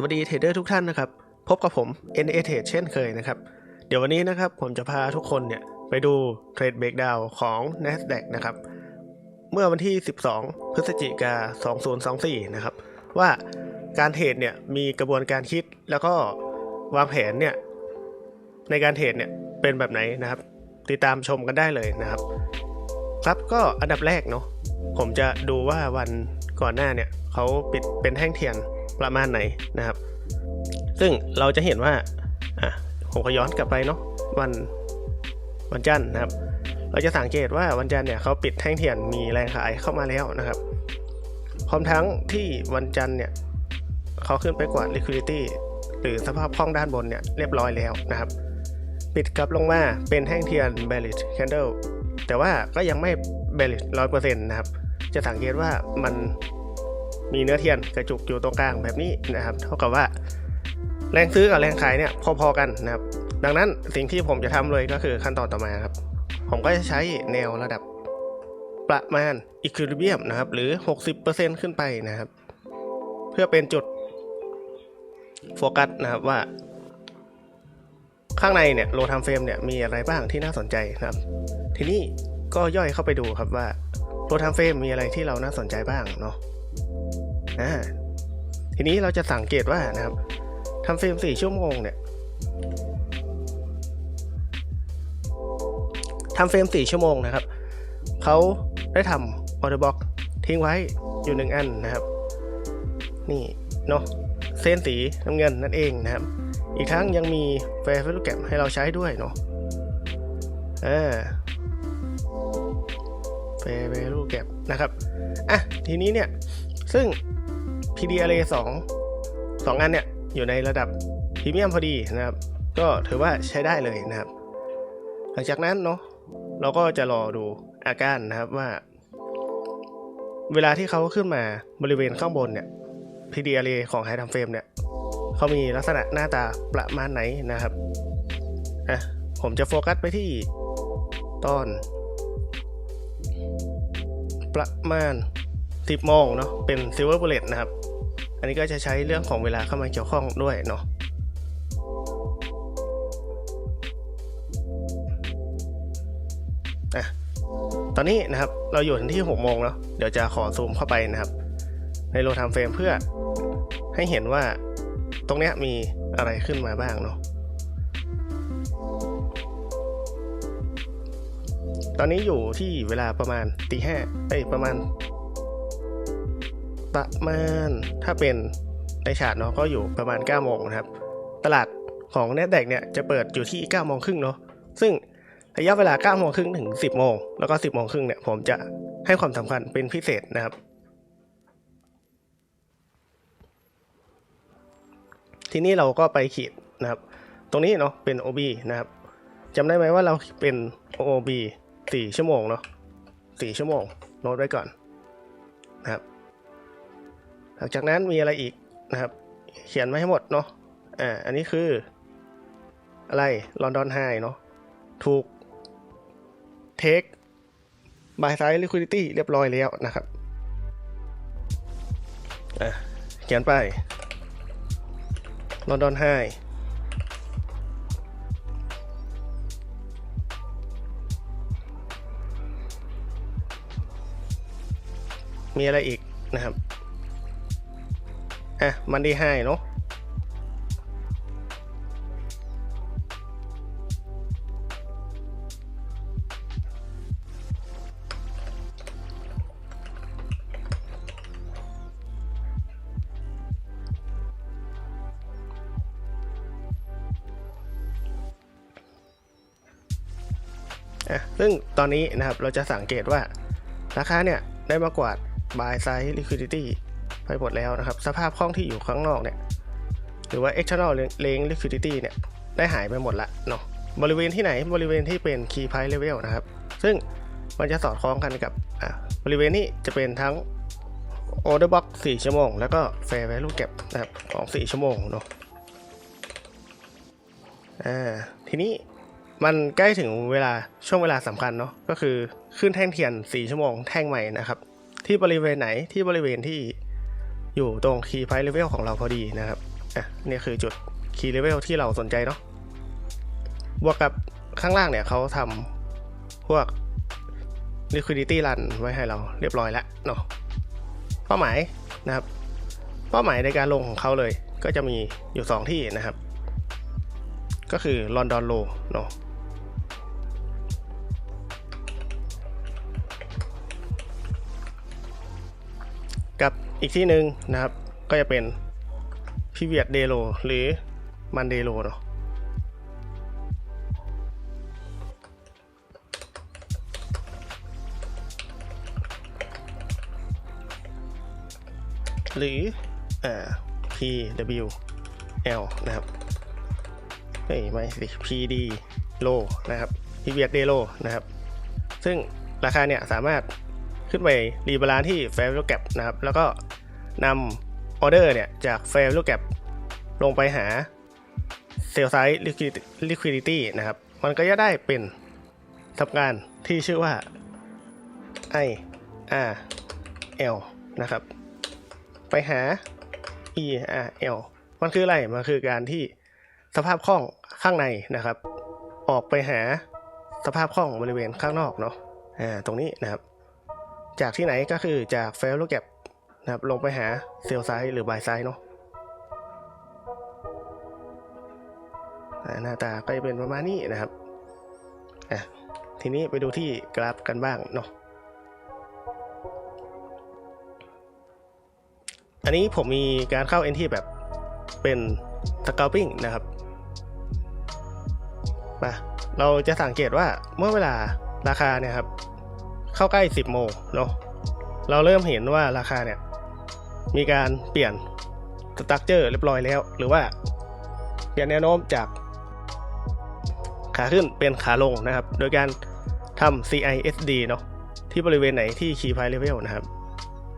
สวัสดีเทรดเดอร์ทุกท่านนะครับ พบกับผม NA Trade เช่นเคยนะครับ เดี๋ยววันนี้นะครับผมจะพาทุกคนเนี่ยไปดูเทรดเบรกดาวของ NASDAQ นะครับ เมื่อวันที่ 12 พฤศจิกา 2024 นะครับ ว่าการเทรดเนี่ยมีกระบวนการคิดแล้วก็วางแผนเนี่ยในการเทรดเนี่ยเป็นแบบไหนนะครับ ติดตามชมกันได้เลยนะครับ ครับก็อันดับแรกเนาะผมจะดูว่าวันก่อนหน้าเนี่ยเขาปิดเป็นแท่งเทียน ประมาณไหนนะครับ ซึ่งเราจะเห็นว่าอะผมก็ย้อนกลับไปเนาะวันวันจันทร์นะครับ เราจะสังเกตว่าวันจันทร์เนี่ยเขาปิดแท่งเทียนมีแรงขายเข้ามาแล้วนะครับพร้อมทั้งที่วันจันทร์เนี่ยเขาขึ้นไปกวาด liquidity หรือสภาพคล่องด้านบนเนี่ยเรียบร้อยแล้วนะครับ ปิดกลับลงมาเป็นแท่งเทียน bearish candle แต่ว่าก็ยังไม่ bearish ร้อยเปอร์เซ็นต์นะครับ จะสังเกตว่ามัน มีเนื้อเทียนกระจุกอยู่ตรงกลางแบบนี้นะครับ เท่ากับว่า แรงซื้อกับแรงขายเนี่ยพอๆกันนะครับ ดังนั้นสิ่งที่ผมจะทำเลยก็คือขั้นตอนต่อมาครับ ผมก็จะใช้แนวระดับประมาณ equilibrium นะครับ หรือ 60%ขึ้นไปนะครับ เพื่อเป็นจุดโฟกัสนะครับว่า ข้างในเนี่ยโลท m เฟรมเนี่ยมีอะไรบ้างที่น่าสนใจนะครับ ทีนี้ก็ย่อยเข้าไปดูครับว่าโลท m เฟรมมีอะไรที่เราน่าสนใจบ้างเนาะ อ่าทีนี้เราจะสังเกตว่านะครับทำเฟรม4ชั่วโมงเนี่ยทำเฟรม4ชั่วโมงนะครับเขาได้ทำออเดอร์บ็อกทิ้งไว้อยู่หนึ่งอันนะครับ นี่เนาะเส้นสีน้ำเงินนั่นเองนะครับ อีกทั้งยังมีแฟร์ value gap ให้เราใช้ด้วยเนาะเอ่า fair value gap นะครับอะทีนี้เนี่ย ซึ่ง PDRA 2 2อันเนี่ย อยู่ในระดับพรีเมียมพอดีนะครับ ก็ถือว่าใช้ได้เลยนะครับ หลังจากนั้นเนาะเราก็จะรอดูอาการนะครับว่า เวลาที่เขาขึ้นมาบริเวณข้างบนเนี่ย PDRA ของ High Time Frame เนี่ยเขามีลักษณะหน้าตาประมาณไหนนะครับอะผมจะโฟกัสไปที่ตอน ประมาณ 10โมงเนาะเป็น Silver Bullet นะครับ อันนี้ก็จะใช้เรื่องของเวลาเข้ามาเกี่ยวข้องด้วยเนาะอะตอนนี้นะครับเราอยู่ที่6โมงแล้วเดี๋ยวจะขอซูมเข้าไปนะครับ ในโลท m เฟรมเพื่อให้เห็นว่าตรงเนี้ยมีอะไรขึ้นมาบ้างเนาะตอนนี้อยู่ที่เวลาประมาณตีห้าเอ้ยประมาณ ประมาณถ้าเป็นในฉาดเนาะก็อยู่ประมาณ9โมงนะครับ ตลาดของ n น s d a q เนี่ยจะเปิดอยู่ที่9โมงครึ่งเนาะซึ่งระยะเวลา9โมงครึ่งถึง 10โมงแล้วก็ 10โมงครึ่งเนี่ยผมจะให้ความสำคัญเป็นพิเศษนะครับ ทีนี้เราก็ไปขีดนะครับ ตรงนี้เนาะเป็น OB นะครับจำได้ไหมว่าเราเป็น OB 4 ชั่วโมงเนาะ4ชั่วโมงโน้ตไว้ก่อน หลังจากนั้นมีอะไรอีกนะครับ เขียนไว้ให้หมดเนาะอ่าอันนี้คือ อะไรลอนดอนไฮเนาะถูกเทคบายไซด์ลิควิดิตี้เรียบร้อยแล้วนะครับอะเขียนไปลอนดอนไฮมีอะไรอีกนะครับ อะ มันไดีไฮเนาะอะซึ่งตอนนี้นะครับเราจะสังเกตว่า ราคาเนี่ยได้มากกว่า buy side liquidity ไปหมดแล้วนะครับ สภาพคล่องที่อยู่ข้างนอกเนี่ย หรือว่า external lane liquidity เนี่ย ได้หายไปหมดละเนาะ บริเวณที่ไหน บริเวณที่เป็น key price level นะครับ ซึ่งมันจะสอดคล้องกันกับบริเวณนี้จะเป็นทั้ง order box 4 ชั่วโมง แล้วก็ fair value gap นะครับของ 4 ชั่วโมงเนาะทีนี้มันใกล้ถึงเวลาช่วงเวลาสำคัญเนาะก็คือขึ้นแท่งเทียน 4 ชั่วโมงแท่งใหม่นะครับ ที่บริเวณไหนที่บริเวณที่ อยู่ตรง key price level ของเราพอดีนะครับอะนี่คือจุด key level ที่เราสนใจเนาะบวกกับข้างล่างเนี่ยเขาทำพวก liquidity run ไว้ให้เราเรียบร้อยแล้วเนาะเป้าหมายนะครับ เป้าหมายในการลงของเขาเลยก็จะมีอยู่ 2 ที่นะครับ ก็คือลอนดอนโลเนาะ อีกที่หนึ่งนะครับ ก็จะเป็นพิเวียดเดโลหรือมันเดโลเนาะหรืออ่า PWL นะครับเฮ้ยไม่สิ PD low นะครับ PVS d low นะครับ ซึ่งราคาเนี่ยสามารถขึ้นไปรีบาลานที่ Fair Value Gap นะครับ แล้วก็ นำออเดอร์เนี่ยจาก Fair Value Gap ลงไปหา Sell Side Liquidity นะครับ มันก็จะได้เป็นทำการที่ชื่อว่า I R L นะครับ ไปหา E R L มันคืออะไร มันคือการที่สภาพคล่องข้างในนะครับ ออกไปหาสภาพคล่องบริเวณข้างนอกเนาะ อ่า ตรงนี้นะครับ จากที่ไหนก็คือจากเฟลลูกแกป นะครับ ลงไปหาเซลไซด์หรือบายไซด์เนาะหน้าตาก็จะเป็นประมาณนี้นะครับอะทีนี้ไปดูที่กราฟกันบ้างเนาะอันนี้ผมมีการเข้า NT แบบเป็น scalping นะครับมาเราจะสังเกตว่าเมื่อเวลาราคาเนี่ยครับ เข้าใกล้ 10 โมงเนาะเราเริ่มเห็นว่าราคาเนี่ย มีการเปลี่ยนสตั๊กเจอร์เรียบร้อยแล้ว หรือว่าเปลี่ยนแนวโน้มจากขาขึ้นเป็นขาลงนะครับ โดยการทำ CISD เนาะที่บริเวณไหนที่ Key Price Level นะครับ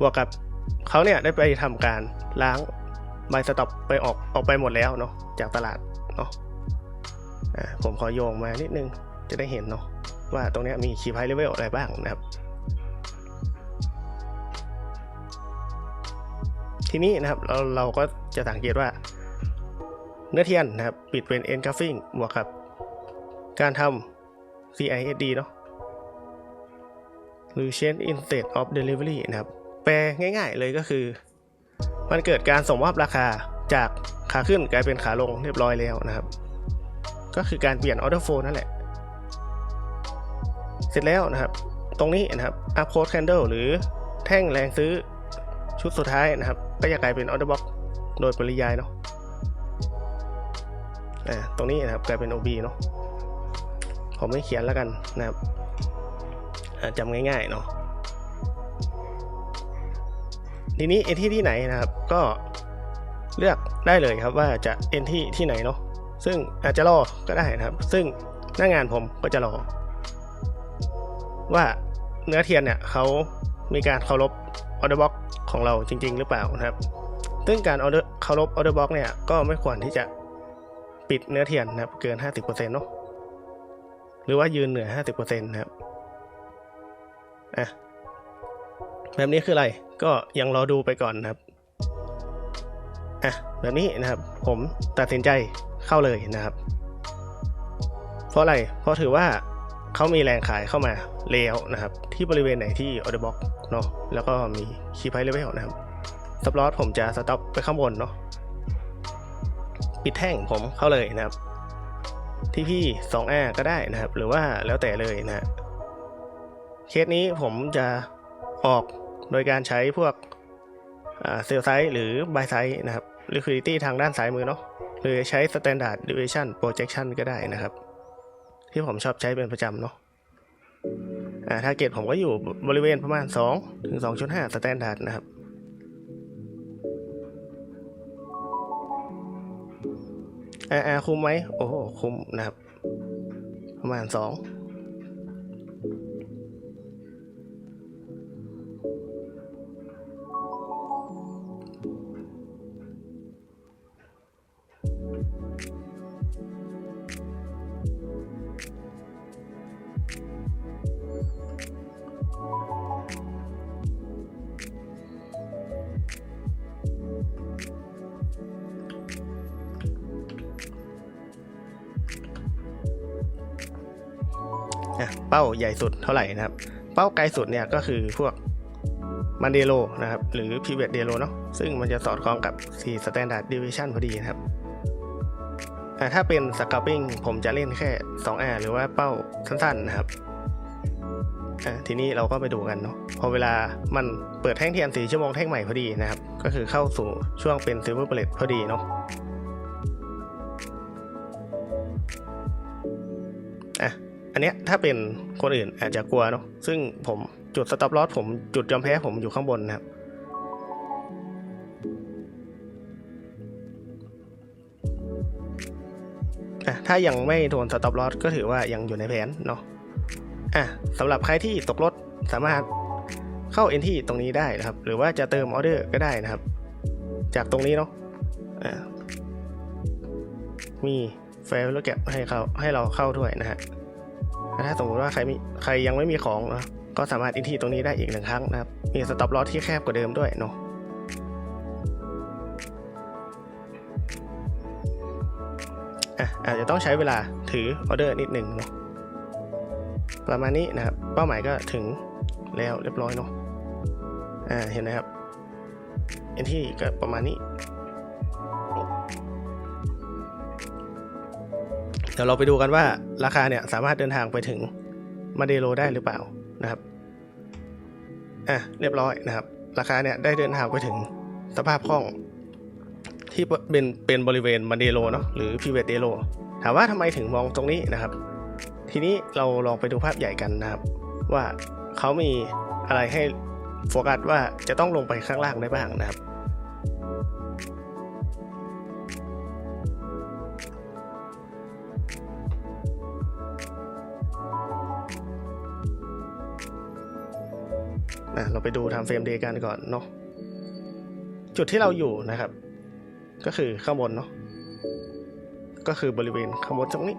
บวกกับเขาเนี่ยได้ไปทำการล้างไบสต็อปไปออกออกไปหมดแล้วเนาะจากตลาดเนาะผมขอโยงมานิดนึงจะได้เห็นเนาะว่าตรงนี้มีคีย์ไพเลเวลอะไรบ้างนะครับ ทีนี้นะครับเราเราก็จะสังเกตว่า เนื้อเทียนนะครับปิดเป็น engulfing บวกกับ การทำ CISD เนาะหรือ change instead of delivery นะครับ แปลง่ายๆเลยก็คือ มันเกิดการส่งมอบราคาจากขาขึ้นกลายเป็นขาลงเรียบร้อยแล้วนะครับ ก็คือการเปลี่ยนออเดอร์โฟนั่นแหละ เสร็จแล้วนะครับ ตรงนี้นะครับ up close candle หรือแท่งแรงซื้อชุดสุดท้ายนะครับ ก็จะกลายเป็นออเดอร์บ็อกโดยปริยายเนาะอ่าตรงนี้นะครับกลายเป็น OB เนาะผมไม่เขียนแล้วกันนะครับจำง่ายๆเนาะทีนี้เอนที่ที่ไหนนะครับ ก็เลือกได้เลยครับว่าจะเอนที่ที่ไหนเนาะซึ่งอาจจะรอก็ได้นะครับ ซึ่งหน้างานผมก็จะรอ ว่าเนื้อเทียนเนี่ยเขามีการเคารพ ออเดอร์บ็อกของเราจริง ๆ หรือเปล่านะครับ ซึ่งการออเดอร์เคารพออเดอร์บ็อกเนี่ยก็ไม่ควรที่จะปิดเนื้อเทียนนะครับ เกิน 50%เนาะหรือว่ายืนเหนือ 50%นะครับอะแบบนี้คืออะไรก็ยังรอดูไปก่อนนะครับอะแบบนี้นะครับผมตัดสินใจเข้าเลยนะครับ เพราะอะไรเพราะถือว่าเขามีแรงขายเข้ามาแล้วนะครับ ที่บริเวณไหนที่ออเดอร์บ็อกเนาะ แล้วก็มีคีย์ไพเลเวลนะครับสต็อปผมจะสต็อปไปข้างบนเนาะปิดแท่งผมเข้าเลยนะครับ ที่พี่ 2R ก็ได้นะครับ หรือว่าแล้วแต่เลยนะ เคสนี้ผมจะออกโดยการใช้พวกเซลไซส์หรือไบไซส์นะครับ liquidity ทางด้านซ้ายมือเนาะหรือใช้ standard deviation projection ก็ได้นะครับ ที่ผมชอบใช้เป็นประจำเนาะ แทร็กเก็ตผมก็อยู่บริเวณประมาณ 2 ถึง 2.5 สแตนดาร์ดนะครับอ่าคุ้มไหมโอ้โหคุ้มนะครับ ประมาณ 2 อะเป้าใหญ่สุดเท่าไหร่นะครับ เป้าไกลสุดเนี่ยก็คือพวกมันเดโลนะครับ หรือ pivot เดโลเนาะซึ่งมันจะสอดคล้องกับ4 standard deviation พอดีนะครับอะถ้าเป็น scalping ผมจะเล่นแค่ 2R หรือว่าเป้าสั้นๆนะครับอะทีนี้เราก็ไปดูกันเนาะพอเวลามันเปิดแท่งเทียน4ชั่วโมงแท่งใหม่พอดีนะครับ ก็คือเข้าสู่ช่วงเป็น silver bullet พอดีเนาะ อันเนี้ยถ้าเป็นคนอื่นอาจจะกลัวเนาะซึ่งผมจุดสต็อปลอสผมจุดยอมแพ้ผมอยู่ข้างบนนะครับอะถ้ายังไม่โดนสต็อปลอสก็ถือว่ายังอยู่ในแผนเนาะอะสำหรับใครที่ตกรถสามารถเข้าเอนที่ตรงนี้ได้นะครับ หรือว่าจะเติมออเดอร์ก็ได้นะครับ จากตรงนี้เนาะอะมีเฟลแล้วแกะให้เขาให้เราเข้าด้วยนะฮะ ถ้าสมมติว่าใครมีใครยังไม่มีของนะก็สามารถอินทีตรงนี้ได้อีกหนึ่งครั้งนะครับ มีสต็อปลอสที่แคบกว่าเดิมด้วยเนาะอาจจะต้องใช้เวลาถือออเดอร์นิดหนึ่งเนาะประมาณนี้นะครับ เป้าหมายก็ถึงแล้วเรียบร้อยเนาะอ่าเห็นไหมครับเอนที่ก็ประมาณนี้ เดี๋ยวเราไปดูกันว่าราคาเนี่ยสามารถเดินทางไปถึงมาเดโลได้หรือเปล่านะครับอะเรียบร้อยนะครับ ราคาเนี่ยได้เดินทางไปถึงสภาพคล่องที่เป็นเป็นบริเวณมาเดโลเนาะหรือพิเวตเดโลถามว่าทำไมถึงมองตรงนี้นะครับ ทีนี้เราลองไปดูภาพใหญ่กันนะครับ ว่าเขามีอะไรให้โฟกัสว่าจะต้องลงไปข้างล่างได้บ้างนะครับ อะเราไปดูทำเฟรมเดย์กันก่อนเนาะจุดที่เราอยู่นะครับ ก็คือข้างบนเนาะก็คือบริเวณข้างบนตรงนี้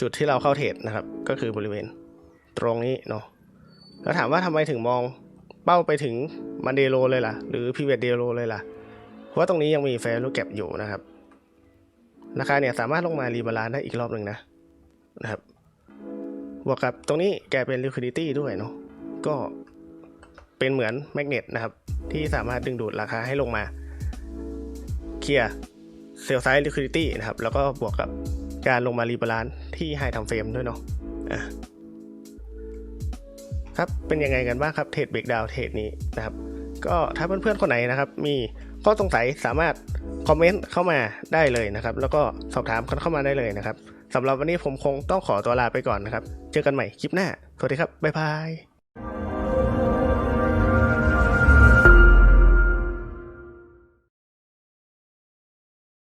จุดที่เราเข้าเทรดนะครับ ก็คือบริเวณตรงนี้เนาะแล้วถามว่าทำไมถึงมองเป้าไปถึงมันเดโลเลยล่ะ หรือพีเวตเดโลเลยล่ะ เพราะว่าตรงนี้ยังมีแฟร์ลูกแก็บอยู่นะครับ ราคาเนี่ยสามารถลงมารีบาลานได้อีกรอบหนึ่งนะนะครับบวกกับตรงนี้แกเป็น liquidity ด้วยเนาะก็เป็นเหมือนแมกเนตนะครับ ที่สามารถดึงดูดราคาให้ลงมาเคลียร์เซลล์ไซด์ liquidity นะครับ แล้วก็บวกกับการลงมารีบาลานที่ไฮทำเฟรมด้วยเนาะะครับเป็นยังไงกันบ้างครับเทรดเบรกดาวเทรดนี้นะครับ ก็ถ้าเพื่อนๆคนไหนนะครับ มี ข้อสงสัยสามารถคอมเมนต์เข้ามาได้เลยนะครับ แล้วก็สอบถามกันเข้ามาได้เลยนะครับสำหรับวันนี้ผมคงต้องขอตัวลาไปก่อนนะครับ เจอกันใหม่คลิปหน้า สวัสดีครับ บ๊ายบาย